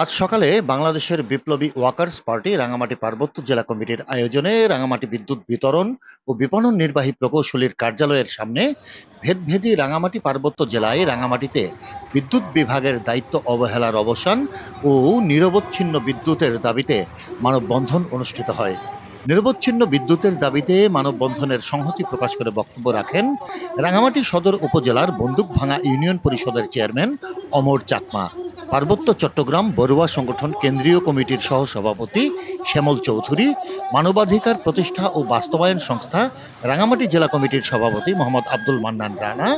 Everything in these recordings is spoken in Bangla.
আজ সকালে বাংলাদেশের বিপ্লবী ওয়াকার্স পার্টি রাঙামাটি পার্বত্য জেলা কমিটির আয়োজনে রাঙামাটি বিদ্যুৎ বিতরণ ও বিপণন নির্বাহী প্রকৌশলীর কার্যালয়ের সামনে ভেদভেদী রাঙামাটি পার্বত্য জেলায় রাঙামাটিতে বিদ্যুৎ বিভাগের দায়িত্ব অবহেলার অবসান ও নিরবচ্ছিন্ন বিদ্যুতের দাবিতে মানববন্ধন অনুষ্ঠিত হয়। নিরবচ্ছিন্ন বিদ্যুতের দাবিতে মানববন্ধনের সংহতি প্রকাশ করে বক্তব্য রাখেন রাঙামাটি সদর উপজেলার বন্দুকভাঙা ইউনিয়ন পরিষদের চেয়ারম্যান অমর চাকমা। পার্বত্য চট্টগ্রাম বড়ুয়া সংগঠন কেন্দ্রীয় কমিটির সহসভাপতি শ্যামল চৌধুরী, মানবাধিকার প্রতিষ্ঠা ও বাস্তবায়ন সংস্থা রাঙামাটি জেলা কমিটির সভাপতি মোহাম্মদ আব্দুল মান্নান রানা,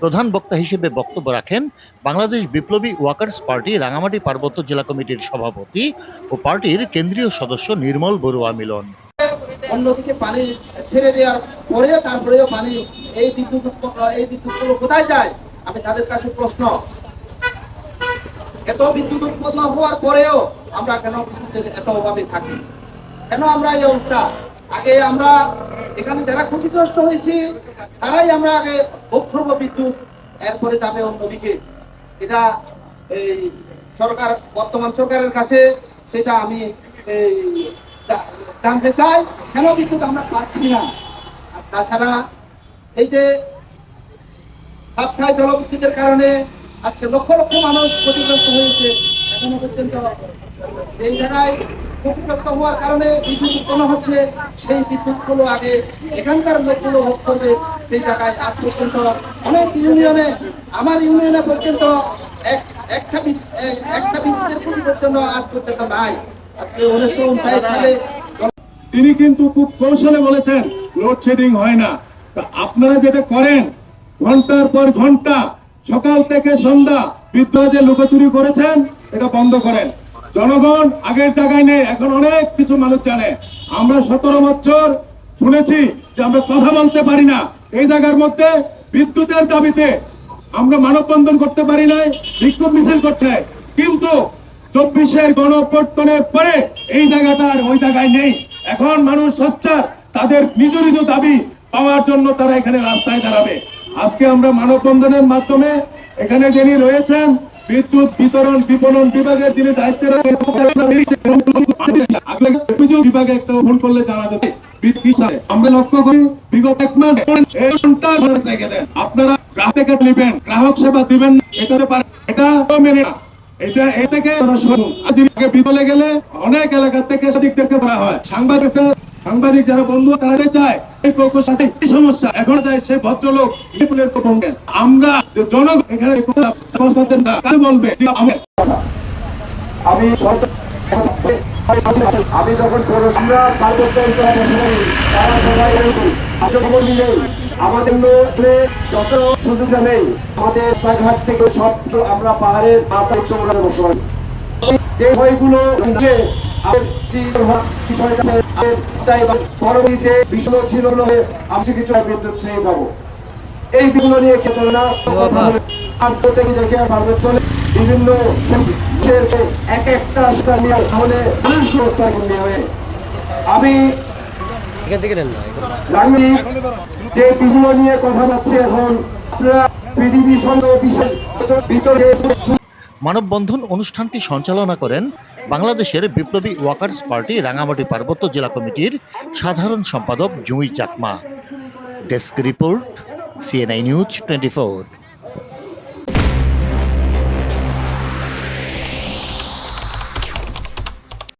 প্রধান বক্তা হিসেবে বক্তব্য রাখেন বাংলাদেশ বিপ্লবী ওয়াকার্স পার্টি রাঙামাটি পার্বত্য জেলা কমিটির সভাপতি ও পার্টির কেন্দ্রীয় সদস্য নির্মল বড়ুয়া মিলন। অন্যদিকে পানি ছেড়ে দেওয়ার পরে তারপরেও পানি এই বিদ্যুৎ এই বিদ্যুৎগুলো কোথায় যায়? আমি তাদের কাছে প্রশ্ন। এত বিদ্যুৎ উৎপন্ন হওয়ার পরেও আমরা কেন বিদ্যুতের এত অভাবে থাকি? কেন আমরা এই অবস্থা? আগে আমরা এখানে যারা ক্ষতিগ্রস্ত হয়েছি, তারাই আমরা আগে ভোগ করব বিদ্যুৎ, এরপরে যাবে অন্যদিকে। এটা এই সরকার, বর্তমান সরকারের কাছে সেটা আমি এই জানতে চাই, কেন বিদ্যুৎ আমরা পাচ্ছি না? আর তাছাড়া এই যে সাতখায় জলবিদ্যুতের কারণে আজকে লক্ষ লক্ষ মানুষ ক্ষতিগ্রস্ত হয়েছে, এখনও পর্যন্ত এই জায়গায় ক্ষতিগ্রস্ত হওয়ার কারণে বিদ্যুৎ উৎপন্ন হচ্ছে, সেই বিদ্যুৎগুলো আগে এখানকার লোকগুলো ভোগ করবে, সেই জায়গায় আজ পর্যন্ত অনেক ইউনিয়নে, আমার ইউনিয়নে পর্যন্ত এক, একটা বিদ্যুতের খুঁটি পর্যন্ত আজ পর্যন্ত নাই। আজকে উনিশশো তিনি কিন্তু খুব কৌশলে বলেছেন লোডশেডিং হয় না। তা আপনারা যেটা করেন, ঘণ্টার পর ঘণ্টা সকাল থেকে সন্ধ্যা বিদ্যুৎ যে লুকোচুরি করেছেন, এটা বন্ধ করেন। জনগণ আগের জায়গায় নেই, এখন অনেক কিছু মানুষ জানে। আমরা সতেরো বছর শুনেছি যে আমরা কথা বলতে পারি না। এই জায়গার মধ্যে বিদ্যুতের দাবিতে আমরা মানববন্ধন করতে পারি নাই, বিক্ষোভ মিছিল করতে কিন্তু চব্বিশের গণ অভ্যর্থনের পরে এই জায়গাটা আর ওই জায়গায় নেই। এখন মানুষ সোচ্চার তাদের নিজ নিজ দাবি পাওয়ার জন্য তারা এখানে রাস্তায় দাঁড়াবে। আজকে আমরা মানববন্ধনের মাধ্যমে এখানে যিনি রয়েছেন বিদ্যুৎ বিতরণ বিপণন বিভাগের যিনি দায়িত্বে একটা ভুল করলে জানা যাবে। আমরা লক্ষ্য করি বিগত এক মাস। আপনারা গ্রাহক নেবেন গ্রাহক সেবা দিবেন না, এটা পারে এটা মেনে না। এটা এ থেকে আগে বিদলে গেলে অনেক এলাকা থেকে হয়। সাংবাদিক সাংবাদিক যারা বন্ধু তারা চায় এই প্রকোষ আছে এই সমস্যা। এখন চাই সে ভদ্রলোক বিপুলের প্রসঙ্গে আমরা জনগণ, এখানে বলবে? আমি আমি যখন আমরা পার্বত্য তারা সবাই আমাদের যত সুবিধা নেই, আমাদের পাঘাট থেকে সব আমরা পাহাড়ের মাথায় চৌড়ে বসবাস যে ভয়গুলো আমি কিছু বিদ্যুৎ ফ্রি পাবো এই বিগুলো নিয়ে কে চলে না কথা বলে আর প্রত্যেকে দেখে পারবে চলে বিভিন্ন এক একটা আসটা নিয়ে তাহলে মানুষ ব্যবস্থা নিয়ে হয়ে আমি যে বিগুলো নিয়ে কথা বলছে এখন আপনারা পিডিবি সঙ্গে বিষয় ভিতরে মানববন্ধন অনুষ্ঠানটি সঞ্চালনা করেন বাংলাদেশের বিপ্লবী ওয়াকার্স পার্টি রাঙামাটি পার্বত্য জেলা কমিটির সাধারণ সম্পাদক Jui Chakma. Desk report, CNI news twenty